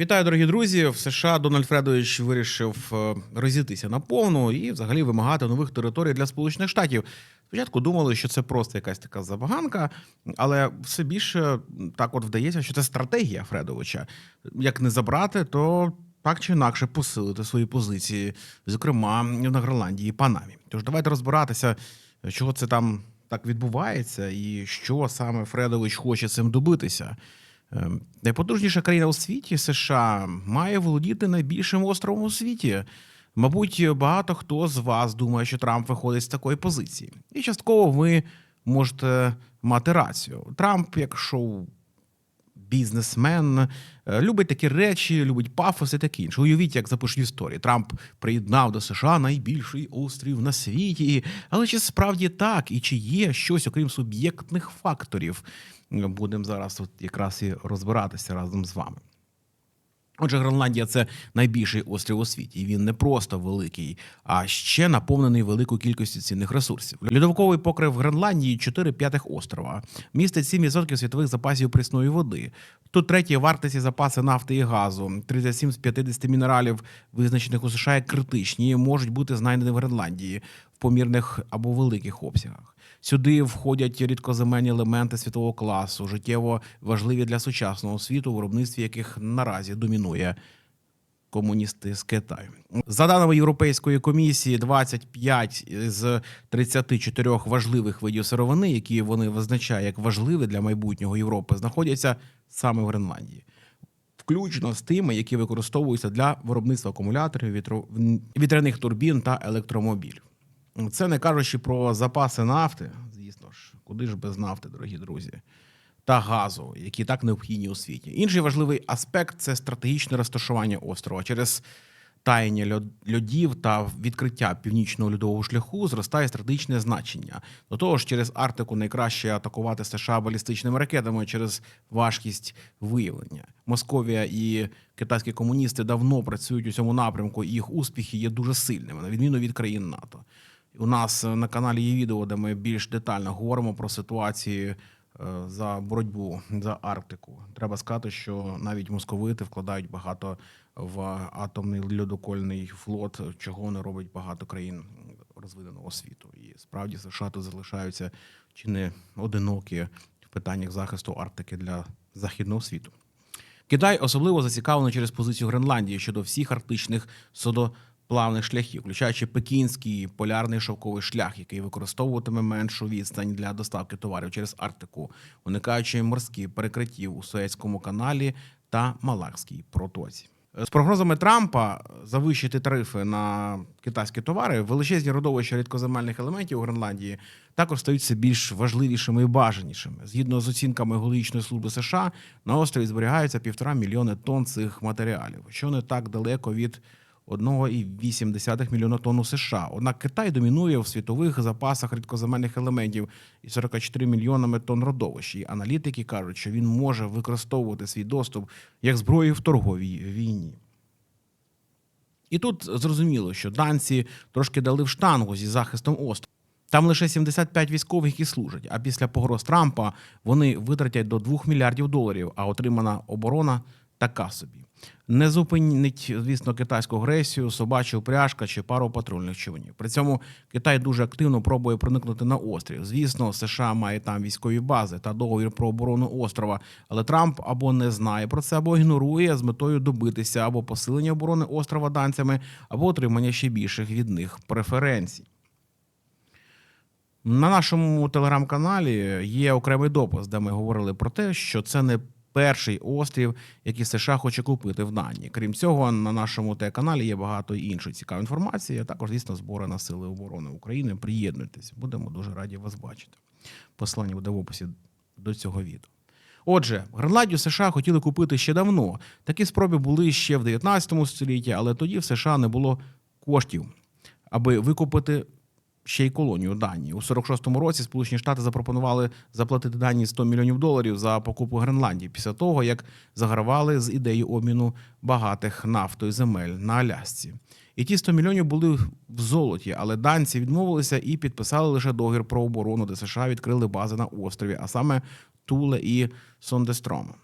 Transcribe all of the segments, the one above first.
Вітаю, дорогі друзі. В США Дональд Фредович вирішив е, розійтися на повну і взагалі вимагати нових територій для Сполучених Штатів. Спочатку думали, що це просто якась така забаганка, але все більше так от вдається, що це стратегія Фредовича. Як не забрати, то так чи інакше посилити свої позиції, зокрема на Гренландії і Панамі. Тож давайте розбиратися, чого це там так відбувається, і що саме Фредович хоче цим добитися. Ем, Найпотужніша країна у світі США має володіти найбільшим островом у світі. Мабуть, багато хто з вас думає, що Трамп виходить з такої позиції, і частково ви можете мати рацію. Трамп, як шоу бізнесмен, е, любить такі речі, любить пафос і таке інше. Уявіть, як запишуть історії. Трамп приєднав до США найбільший острів на світі. Але чи справді так, і чи є щось, окрім суб'єктних факторів? Будемо зараз от якраз і розбиратися разом з вами. Отже, Гренландія це найбільший острів у світі. І він не просто великий, а ще наповнений великою кількістю цінних ресурсів. Льодовиковий покрив Гренландії 4 п'ятих острова, містить 7% світових запасів прісної води. Тут треті вартості запаси нафти і газу. 37 з 50 мінералів, визначених у США як критичні, можуть бути знайдені в Гренландії в помірних або великих обсягах. Сюди входять рідкоземельні елементи світового класу, життєво важливі для сучасного світу, виробництві яких наразі домінує комуністи з Китаю. За даними Європейської комісії, 25 з 34 важливих видів сировини, які вони визначають як важливі для майбутнього Європи, знаходяться саме в Гренландії. Включно з тими, які використовуються для виробництва акумуляторів, вітряних турбін та електромобілів. Це не кажучи про запаси нафти, звісно ж, куди ж без нафти, дорогі друзі, та газу, які так необхідні у світі. Інший важливий аспект це стратегічне розташування острова. Через таяння льодів та відкриття північного льодового шляху зростає стратегічне значення. До того ж, через Арктику найкраще атакувати США балістичними ракетами через важкість виявлення. Московія і китайські комуністи давно працюють у цьому напрямку, і їх успіхи є дуже сильними, на відміну від країн НАТО. У нас е, на каналі є відео, де ми більш детально говоримо про ситуації е, за боротьбу за Арктику. Треба сказати, що навіть московити вкладають багато в атомний льодокольний флот, чого не робить багато країн розвиненого світу. І справді США тут залишаються чи не одинокі в питаннях захисту Арктики для західного світу. Китай особливо зацікавлений через позицію Гренландії щодо всіх арктичних судоплавних шляхів, включаючи пекінський полярний шовковий шлях, який використовуватиме меншу відстань для доставки товарів через Арктику, уникаючи морських перекриттів у Суецькому каналі та Малакській протоці. З прогнозами Трампа завищити тарифи на китайські товари, величезні родовища рідкоземельних елементів у Гренландії також стають все більш важливішими і бажанішими. Згідно з оцінками Геологічної служби США, на острові зберігається півтора мільйони тонн цих матеріалів, що не так далеко від 1,8 мільйона тонн у США. Однак Китай домінує в світових запасах рідкоземельних елементів і 44 мільйонами тонн родовищ. І аналітики кажуть, що він може використовувати свій доступ як зброю в торговій війні. І тут зрозуміло, що данці трошки дали в штангу зі захистом острова. Там лише 75 військових, які служать. А після погроз Трампа вони витратять до 2 мільярдів доларів, а отримана оборона така собі. Не зупинить, звісно, китайську агресію, собача упряжка чи пару патрульних човнів. При цьому Китай дуже активно пробує проникнути на острів. Звісно, США має там військові бази та договір про оборону острова. Але Трамп або не знає про це, або ігнорує з метою добитися або посилення оборони острова данцями, або отримання ще більших від них преференцій. На нашому телеграм-каналі є окремий допис, де ми говорили про те, що це не перший острів, який США хоче купити в Данії. Крім цього, на нашому телеканалі є багато іншої цікавої інформації. а Також, звісно, збори на сили оборони України. Приєднуйтесь, будемо дуже раді вас бачити. Посилання буде в описі до цього відео. Отже, Гренландію США хотіли купити ще давно. Такі спроби були ще в 19 столітті, але тоді в США не було коштів, аби викупити ще й колонію Данії. У 46-му році Сполучені Штати запропонували заплатити Данії 100 мільйонів доларів за покупку Гренландії після того, як загравали з ідеєю обміну багатих нафтою земель на Алясці. І ті 100 мільйонів були в золоті, але данці відмовилися і підписали лише договір про оборону, де США відкрили бази на острові, а саме Туле і Сондестрома.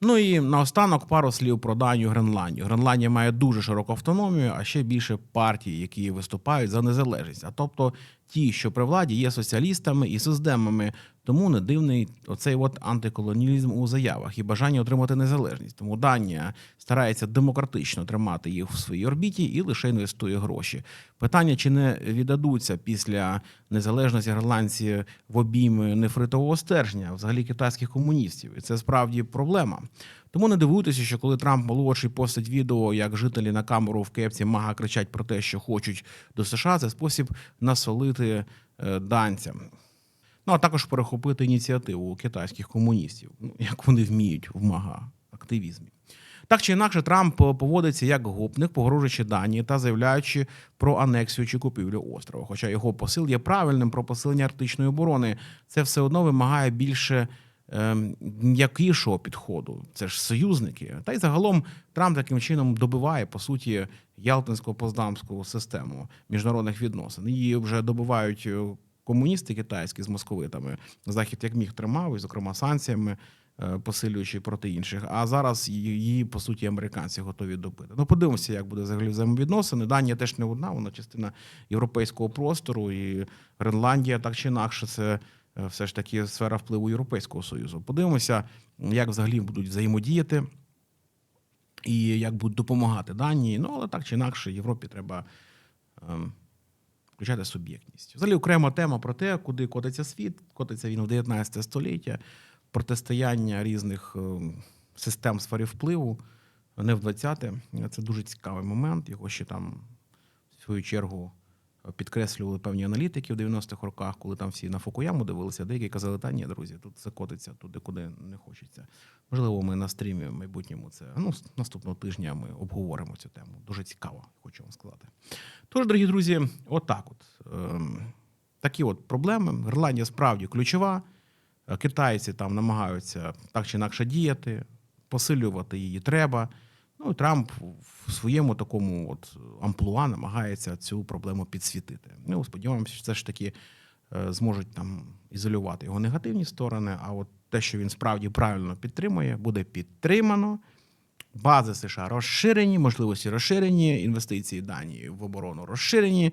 Ну і наостанок пару слів про Данію Гренландію. Гренландія має дуже широку автономію, а ще більше партій, які виступають за незалежність. А тобто ті, що при владі, є соціалістами і системами. Тому не дивний оцей от антиколоніалізм у заявах і бажання отримати незалежність. Тому Данія старається демократично тримати їх в своїй орбіті і лише інвестує гроші. Питання, чи не віддадуться після незалежності гренландці в обійми нефритового стержня, взагалі китайських комуністів, і це справді проблема. Тому не дивуйтеся, що коли Трамп молодший постить відео, як жителі на камеру в кепці мага кричать про те, що хочуть до США, це спосіб насолити е, данцям. Ну а також перехопити ініціативу китайських комуністів, ну як вони вміють в мага активізмі. Так чи інакше, Трамп поводиться як гопник, погрожуючи Данії та заявляючи про анексію чи купівлю острова. Хоча його посил є правильним про посилення арктичної оборони, це все одно вимагає більше ем, м'якішого підходу. Це ж союзники. Та й загалом Трамп таким чином добиває по суті ялтинсько-поздамську систему міжнародних відносин. Її вже добивають е, комуністи китайські з московитами. Захід як міг тримав, і зокрема санкціями. е, Посилюючи проти інших, а зараз її, по суті американці готові добити. Ну, подивимося, як буде взагалі взаємовідносини. Данія теж не одна, вона частина європейського простору, і Гренландія так чи інакше, це е, все ж таки сфера впливу Європейського союзу. Подивимося, як взагалі будуть взаємодіяти і як будуть допомагати Данії. Ну але так чи інакше, Європі треба ем, включати суб'єктність. Взагалі окрема тема про те, куди котиться світ, котиться він в 19 століття, протистояння різних ем, систем сфері впливу, не в 20-те. Це дуже цікавий момент. Його ще там, в свою чергу, підкреслювали певні аналітики в 90-х роках, коли там всі на Фукуяму дивилися, деякі казали, та ні, друзі, тут це котиться туди, куди не хочеться. Можливо, ми на стрімі в майбутньому це ну, наступного тижня ми обговоримо цю тему. Дуже цікаво, хочу вам сказати. Тож, дорогі друзі, отак от. Ем, такі от проблеми. Гренландія справді ключова. Е, Китайці там намагаються так чи інакше діяти, посилювати її треба. Ну і Трамп в своєму такому от амплуа намагається цю проблему підсвітити. Ну, сподіваємося, що все ж таки е, зможуть там ізолювати його негативні сторони. А от те, що він справді правильно підтримує, буде підтримано. Бази США розширені, можливості розширені, інвестиції Данії в оборону розширені.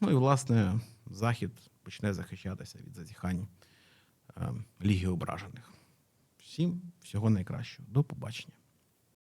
Ну і власне Захід почне захищатися від зазіхань е, Ліги ображених. Всім всього найкращого. До побачення.